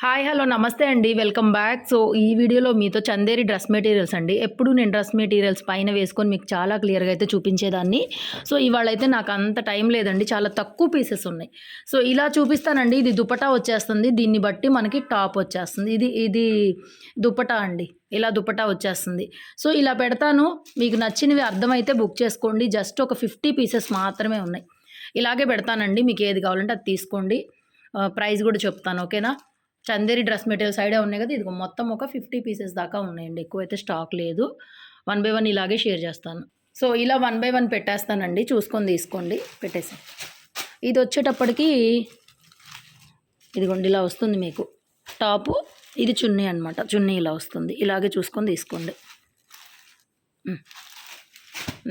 Hi hello నమస్తే అండి. Welcome back. So ఈ వీడియోలో మీతో చందేరి డ్రెస్ మెటీరియల్స్ అండి. ఎప్పుడు నేను డ్రెస్ మెటీరియల్స్ పైన వేసుకొని మీకు చాలా క్లియర్గా అయితే చూపించేదాన్ని. సో ఇవాళ అయితే నాకు అంత టైం లేదండి. చాలా తక్కువ పీసెస్ ఉన్నాయి. సో ఇలా చూపిస్తానండి. ఇది దుపటా వచ్చేస్తుంది. దీన్ని బట్టి మనకి టాప్ వచ్చేస్తుంది. ఇది ఇది దుపటా అండి. ఇలా దుపటా వచ్చేస్తుంది. సో ఇలా పెడతాను. మీకు నచ్చినవి అర్థమైతే బుక్ చేసుకోండి. జస్ట్ ఒక ఫిఫ్టీ పీసెస్ మాత్రమే ఉన్నాయి. ఇలాగే పెడతానండి. మీకు ఏది కావాలంటే అది తీసుకోండి. ప్రైస్ కూడా చెప్తాను. ఓకేనా? చందేరి డ్రెస్ మెటీరియల్స్ ఐడియా ఉన్నాయి కదా ఇది మొత్తం ఒక ఫిఫ్టీ పీసెస్ దాకా ఉన్నాయండి. ఎక్కువైతే స్టాక్ లేదు. వన్ బై వన్ ఇలాగే షేర్ చేస్తాను. సో ఇలా వన్ బై వన్ పెట్టేస్తానండి. చూసుకొని తీసుకోండి. పెట్టేసాను ఇది వచ్చేటప్పటికి ఇదిగోండి ఇలా వస్తుంది మీకు. టాపు ఇది చున్నీ అనమాట చున్నీ ఇలా వస్తుంది. ఇలాగే చూసుకొని తీసుకోండి.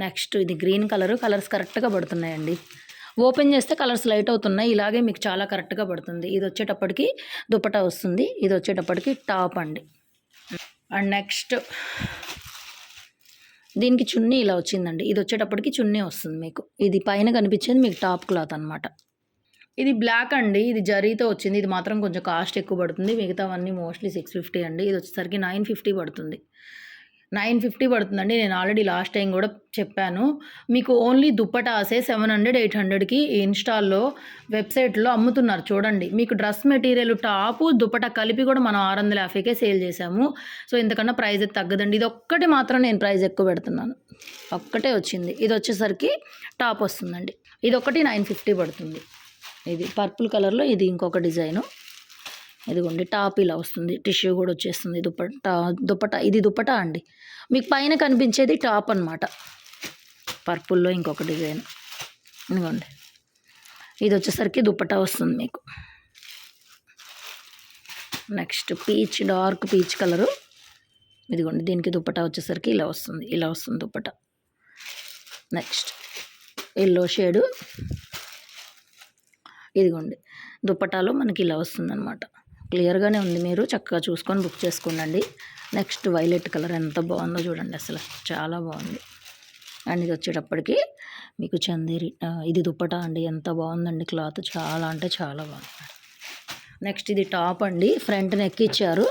నెక్స్ట్ ఇది గ్రీన్ కలరు. కలర్స్ కరెక్ట్గా పడుతున్నాయండి. ఓపెన్ చేస్తే కలర్స్ లైట్ అవుతున్నాయి. ఇలాగే మీకు చాలా కరెక్ట్గా పడుతుంది. ఇది వచ్చేటప్పటికి దుపటా వస్తుంది. ఇది వచ్చేటప్పటికి టాప్ అండి. అండ్ నెక్స్ట్ దీనికి చున్నీ ఇలా వచ్చిందండి. ఇది వచ్చేటప్పటికి చున్నీ వస్తుంది మీకు. ఇది పైన కనిపించేది మీకు టాప్ క్లాత్ అనమాట ఇది బ్లాక్ అండి. ఇది జరీతో వచ్చింది. ఇది మాత్రం కొంచెం కాస్ట్ ఎక్కువ పడుతుంది. మిగతావన్నీ మోస్ట్లీ సిక్స్ ఫిఫ్టీ అండి. ఇది వచ్చేసరికి నైన్ ఫిఫ్టీ పడుతుంది. నైన్ ఫిఫ్టీ పడుతుందండి. నేను ఆల్రెడీ లాస్ట్ టైం కూడా చెప్పాను. మీకు ఓన్లీ దుప్పటాసే సెవెన్ హండ్రెడ్ ఎయిట్ హండ్రెడ్కి ఇన్స్టాల్లో వెబ్సైట్లో అమ్ముతున్నారు. చూడండి మీకు డ్రెస్ మెటీరియల్ టాపు దుప్పట కలిపి కూడా మనం ఆరు వందల యాభైకే సేల్ చేసాము సో ఇంతకన్నా ప్రైస్ అయితే తగ్గదండి. ఇది ఒక్కటి మాత్రం నేను ప్రైస్ ఎక్కువ పెడుతున్నాను. ఒక్కటే వచ్చింది. ఇది వచ్చేసరికి టాప్ వస్తుందండి. ఇది ఒకటి నైన్ ఫిఫ్టీ పడుతుంది. ఇది పర్పుల్ కలర్లో ఇది ఇంకొక డిజైను. ఇదిగోండి టాప్ ఇలా వస్తుంది. టిష్యూ కూడా వచ్చేస్తుంది. దుప్పట దుప్పట ఇది దుప్పట అండి. మీకు పైన కనిపించేది టాప్ అనమాట పర్పుల్లో ఇంకొక డిజైన్. ఇదిగోండి. ఇది వచ్చేసరికి దుప్పట వస్తుంది మీకు. Next peach dark peach colour. ఇదిగోండి దీనికి దుప్పట వచ్చేసరికి ఇలా వస్తుంది. ఇలా వస్తుంది దుప్పట నెక్స్ట్ ఎల్లో షేడు. ఇదిగోండి దుప్పటాలో మనకి ఇలా వస్తుందన్నమాట. క్లియర్గానే ఉంది మీరు. చక్కగా చూసుకొని బుక్ చేసుకోండి నెక్స్ట్ వైలెట్ కలర్ ఎంత బాగుందో చూడండి అసలు. చాలా బాగుంది. అండ్ ఇది వచ్చేటప్పటికి మీకు చందేరి ఇది దుప్పటా అండి. ఎంత బాగుందండి క్లాత్. చాలా అంటే చాలా బాగుంది. నెక్స్ట్ ఇది టాప్ అండి. ఫ్రంట్ నెక్ ఇచ్చారు.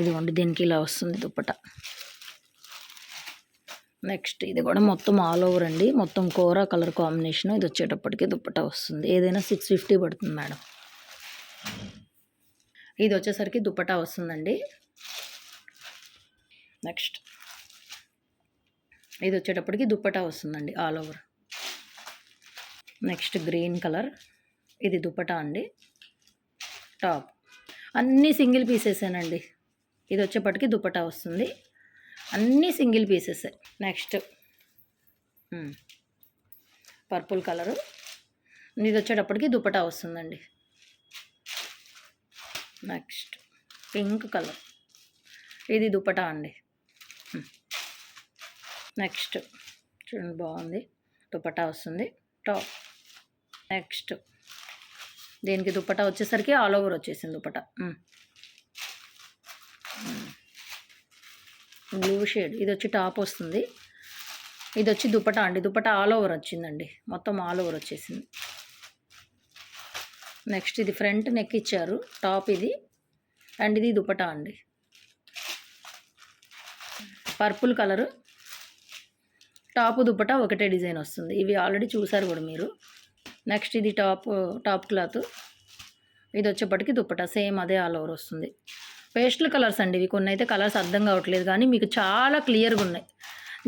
ఇదిగోండి దీనికి ఇలా వస్తుంది దుప్పట నెక్స్ట్ ఇది కూడా మొత్తం ఆల్ ఓవర్ అండి. మొత్తం కోరా కలర్ కాంబినేషన్. ఇది వచ్చేటప్పటికి దుప్పట వస్తుంది. ఏదైనా సిక్స్ ఫిఫ్టీ పడుతుంది మేడం. ఇది వచ్చేసరికి దుప్పటా వస్తుందండి. నెక్స్ట్ ఇది వచ్చేటప్పటికి దుప్పటా వస్తుందండి all over next green colour ఇది దుప్పటా అండి. టాప్ అన్నీ సింగిల్ పీసెసేనండి ఇది వచ్చేప్పటికి దుప్పటా వస్తుంది. అన్నీ single pieces next purple colour ఇది వచ్చేటప్పటికి దుపటా వస్తుందండి. Next pink colour. ఇది దుపటా అండి. నెక్స్ట్ చూడండి బాగుంది. దుపటా వస్తుంది. టాప్. నెక్స్ట్ దీనికి దుపటా వచ్చేసరికి ఆల్ ఓవర్ వచ్చేసింది దుపటా బ్లూ షేడ్. ఇది వచ్చి టాప్ వస్తుంది. ఇది వచ్చి దుపటా అండి. దుపటా ఆల్ ఓవర్ వచ్చిందండి. మొత్తం ఆల్ ఓవర్ వచ్చేసింది. నెక్స్ట్ ఇది ఫ్రంట్ నెక్ ఇచ్చారు టాప్ ఇది అండ్ ఇది దుపటా అండి. పర్పుల్ కలరు టాప్ దుపటా ఒకటే డిజైన్ వస్తుంది. ఇవి ఆల్రెడీ చూసారు కూడా మీరు. నెక్స్ట్ ఇది టాప్ టాప్ క్లాత్ ఇది వచ్చేప్పటికి దుపటా సేమ్ అదే ఆల్ ఓవర్ వస్తుంది. పేస్టల్ కలర్స్ అండి ఇవి కొన్ని అయితే కలర్స్ అర్థం కావట్లేదు కానీ మీకు చాలా క్లియర్గా ఉన్నాయి.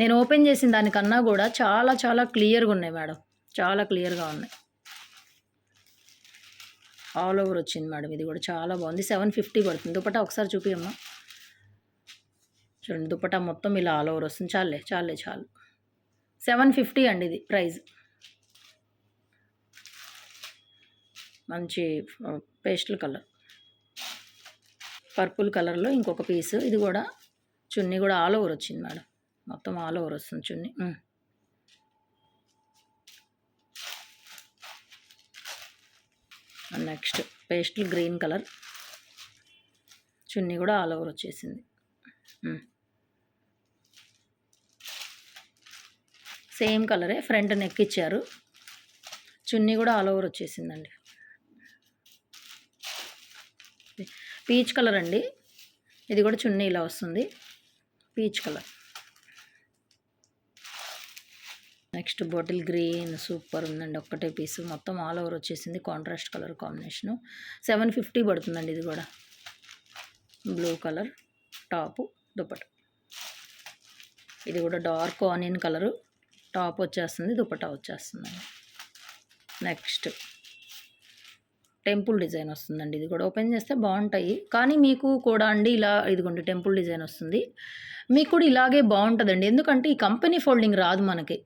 నేను ఓపెన్ చేసిన దానికన్నా కూడా చాలా చాలా క్లియర్గా ఉన్నాయి మేడం. చాలా క్లియర్గా ఉన్నాయి. ఆల్ ఓవర్ వచ్చింది మేడం. ఇది కూడా చాలా బాగుంది. సెవెన్ ఫిఫ్టీ పడుతుంది. దుపట్టా ఒకసారి చూపియమ్మా. చూడండి దుపట్టా మొత్తం ఇలా ఆల్ ఓవర్ వస్తుంది. చాలే చాలే చాలు. సెవెన్ ఫిఫ్టీ అండి ఇది ప్రైస్ మంచి పేస్టల్ కలర్. పర్పుల్ కలర్లో ఇంకొక పీసు. ఇది కూడా చున్నీ కూడా ఆల్ ఓవర్ వచ్చింది మేడం. మొత్తం ఆల్ ఓవర్ వస్తుంది చున్నీ. నెక్స్ట్ పేస్టల్ గ్రీన్ కలర్ చున్నీ కూడా ఆల్ ఓవర్ వచ్చేసింది. సేమ్ కలరే ఫ్రంట్ నెక్ ఇచ్చారు. చున్నీ కూడా ఆల్ ఓవర్ వచ్చేసిందండి. పీచ్ కలర్ అండి. ఇది కూడా చున్నీ ఇలా వస్తుంది. Peach colour next bottle green super ఉందండి. ఒక్కటే పీస్. మొత్తం ఆల్ ఓవర్ వచ్చేసింది. Contrast colour combination seven fifty పడుతుందండి ఇది కూడా. బ్లూ కలర్ టాపు దుపట ఇది కూడా డార్క్ ఆనియన్ కలరు టాప్ వచ్చేస్తుంది దుపటా వచ్చేస్తుందండి. నెక్స్ట్ టెంపుల్ డిజైన్ వస్తుందండి ఇది కూడా. ఓపెన్ చేస్తే బాగుంటాయి. కానీ మీకు కూడా అండి ఇలా ఇదిగోండి టెంపుల్ డిజైన్ వస్తుంది. మీకు కూడా ఇలాగే బాగుంటుందండి. ఎందుకంటే ఈ కంపెనీ ఫోల్డింగ్ రాదు మనకి.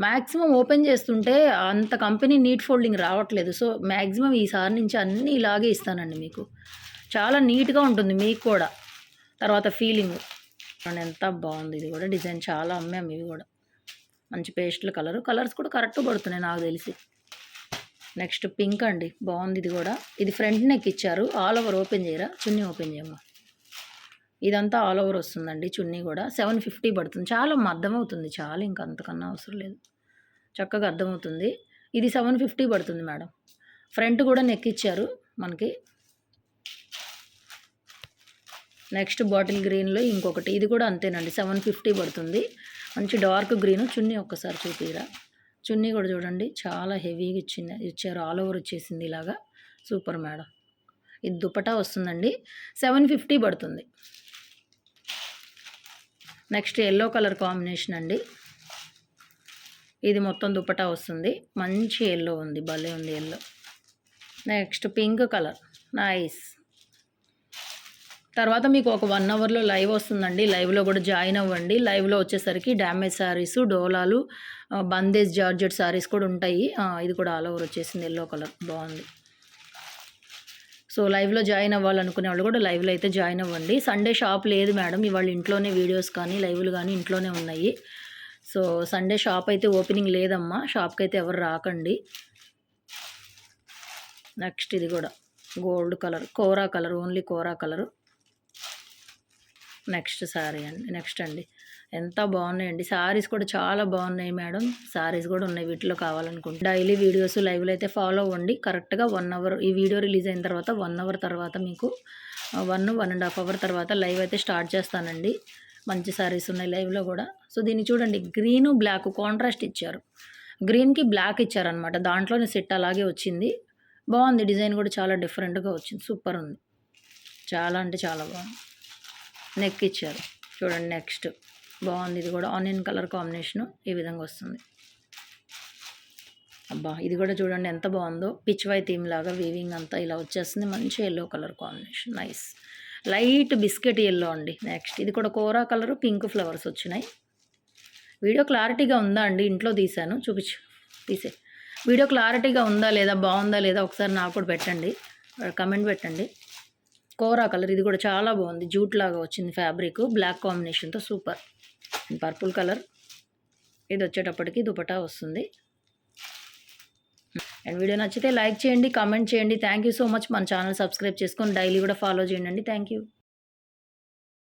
మ్యాక్సిమం ఓపెన్ చేస్తుంటే అంత కంపెనీ నీట్ ఫోల్డింగ్ రావట్లేదు. సో మ్యాక్సిమం ఈసారి నుంచి అన్నీ ఇలాగే ఇస్తానండి మీకు. చాలా నీట్గా ఉంటుంది మీకు కూడా. తర్వాత ఫీలింగ్. ఎంత బాగుంది. ఇది కూడా డిజైన్ చాలా అమ్మాము ఇవి కూడా. మంచి పేస్ట్ల కలర్. కలర్స్ కూడా కరెక్ట్గా పడుతున్నాయి నాకు తెలిసి. నెక్స్ట్ పింక్ అండి. బాగుంది ఇది కూడా. ఇది ఫ్రంట్ నెక్ ఇచ్చారు. ఆల్ ఓవర్ ఓపెన్ చేయరా? చున్నీ ఓపెన్ చేయమ్మా ఇదంతా ఆల్ ఓవర్ వస్తుందండి చున్నీ కూడా. సెవెన్ ఫిఫ్టీ పడుతుంది. చాలా అర్థమవుతుంది చాలా ఇంకా అంతకన్నా అవసరం లేదు. చక్కగా అర్థమవుతుంది. ఇది సెవెన్ ఫిఫ్టీ పడుతుంది మేడం. ఫ్రంట్ కూడా నెక్ ఇచ్చారు మనకి. నెక్స్ట్ బాటిల్ గ్రీన్లో ఇంకొకటి. ఇది కూడా అంతేనండి. సెవెన్ ఫిఫ్టీ పడుతుంది. మంచి డార్క్ గ్రీన్. చున్నీ ఒక్కసారి చూపిరా. చున్నీ కూడా చూడండి. చాలా హెవీగా ఇచ్చింది ఇచ్చారు. ఆల్ ఓవర్ వచ్చేసింది ఇలాగా. Super madam. ఇది దుపటా వస్తుందండి. సెవెన్ ఫిఫ్టీ పడుతుంది. నెక్స్ట్ ఎల్లో కలర్ కాంబినేషన్ అండి. ఇది మొత్తం దుపటా వస్తుంది. మంచి ఎల్లో ఉంది భలే ఉంది yellow. Next pink colour nice. తర్వాత మీకు ఒక వన్ అవర్లో లైవ్ వస్తుందండి. లైవ్లో కూడా జాయిన్ అవ్వండి. లైవ్లో వచ్చేసరికి డ్యామేజ్ శారీస్ డోలాలు బందేజ్ జార్జెట్ శారీస్ కూడా ఉంటాయి. ఇది కూడా ఆల్ ఓవర్ వచ్చేసింది ఎల్లో కలర్. బాగుంది. సో లైవ్లో జాయిన్ అవ్వాలనుకునే వాళ్ళు కూడా లైవ్లో అయితే జాయిన్ అవ్వండి. సండే షాప్ లేదు మేడం ఇవాళ ఇంట్లోనే వీడియోస్ కానీ లైవ్లు కానీ ఇంట్లోనే ఉన్నాయి. సో సండే షాప్ అయితే ఓపెనింగ్ లేదమ్మా షాప్కి అయితే ఎవరు రాకండి. నెక్స్ట్ ఇది కూడా gold colour kora colour only kora colour. Next sari అండి నెక్స్ట్ అండి. ఎంత బాగున్నాయండి. శారీస్ కూడా చాలా బాగున్నాయి మేడం. శారీస్ కూడా ఉన్నాయి వీటిలో కావాలనుకుంటే. డైలీ వీడియోస్ లైవ్లో అయితే ఫాలో అవ్వండి. కరెక్ట్గా వన్ అవర్ ఈ వీడియో రిలీజ్ అయిన తర్వాత వన్ అవర్ తర్వాత మీకు one one and half hour తర్వాత లైవ్ అయితే స్టార్ట్ చేస్తానండి. మంచి శారీస్ ఉన్నాయి లైవ్లో కూడా. సో దీన్ని చూడండి. గ్రీను బ్లాక్ కాంట్రాస్ట్ ఇచ్చారు. గ్రీన్కి బ్లాక్ ఇచ్చారనమాట. దాంట్లోనే సెట్ అలాగే వచ్చింది. బాగుంది. డిజైన్ కూడా చాలా డిఫరెంట్గా వచ్చింది. సూపర్ ఉంది. చాలా అంటే చాలా బాగుంది. నెక్ ఇచ్చారు చూడండి నెక్స్ట్. బాగుంది. ఇది కూడా ఆనియన్ కలర్ కాంబినేషను ఈ విధంగా వస్తుంది. అబ్బా ఇది కూడా చూడండి ఎంత బాగుందో. పిచ్ థీమ్ లాగా వీవింగ్ అంతా ఇలా వచ్చేస్తుంది. మంచి yellow colour combination. Nice light biscuit yellow అండి. నెక్స్ట్ ఇది కూడా కోరా కలరు పింక్ ఫ్లవర్స్ వచ్చినాయి. వీడియో క్లారిటీగా ఉందా అండి? ఇంట్లో తీశాను. చూపించు. తీసే. వీడియో క్లారిటీగా ఉందా లేదా బాగుందా లేదా ఒకసారి నాకు కూడా పెట్టండి. కమెంట్ పెట్టండి. కోరా కలర్ ఇది కూడా చాలా బాగుంది. జూట్ లాగా వచ్చింది ఫ్యాబ్రిక్. బ్లాక్ కాంబినేషన్తో సూపర్. Purple colour. ఇది వచ్చేటప్పటికి దుపటా వస్తుంది. అండ్ వీడియో నచ్చితే లైక్ చేయండి కామెంట్ చేయండి. Thank you so much. మన ఛానల్ సబ్స్క్రైబ్ చేసుకొని డైలీ కూడా ఫాలో చేయండి థ్యాంక్ యూ.